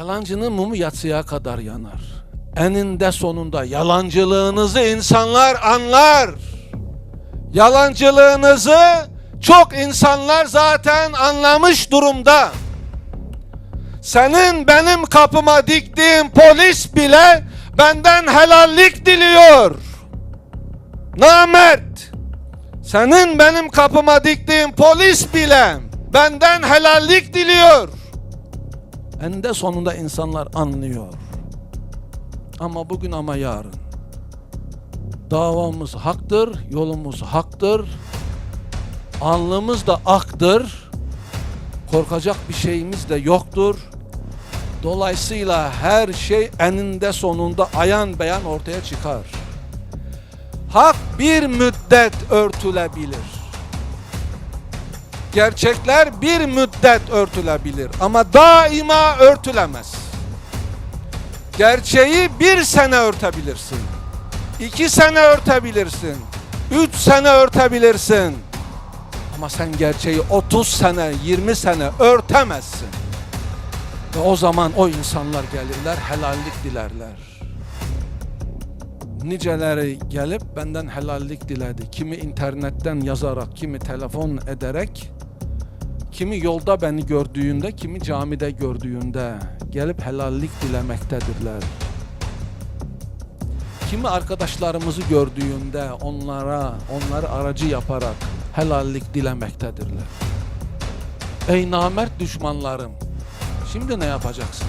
Yalancının mumu yatsıya kadar yanar. Eninde sonunda yalancılığınızı insanlar anlar. Yalancılığınızı çok insanlar zaten anlamış durumda. Senin benim kapıma diktiğin polis bile benden helallik diliyor. Namert. Senin benim kapıma diktiğin polis bile benden helallik diliyor. Eninde sonunda insanlar anlıyor. Ama bugün ama yarın. Davamız haktır, yolumuz haktır. Alnımız da aktır. Korkacak bir şeyimiz de yoktur. Dolayısıyla her şey eninde sonunda ayan beyan ortaya çıkar. Hak bir müddet örtülebilir. Gerçekler bir müddet örtülebilir ama daima örtülemez. Gerçeği bir sene örtebilirsin. iki sene örtebilirsin. Üç sene örtebilirsin. Ama sen gerçeği 30 sene, 20 sene örtemezsin. Ve o zaman o insanlar gelirler, helallik dilerler. Niceleri gelip benden helallik diledi. Kimi internetten yazarak, kimi telefon ederek, kimi yolda beni gördüğünde, kimi camide gördüğünde gelip helallik dilemektedirler. Kimi arkadaşlarımızı gördüğünde onlara, onları aracı yaparak helallik dilemektedirler. Ey namert düşmanlarım, şimdi ne yapacaksın?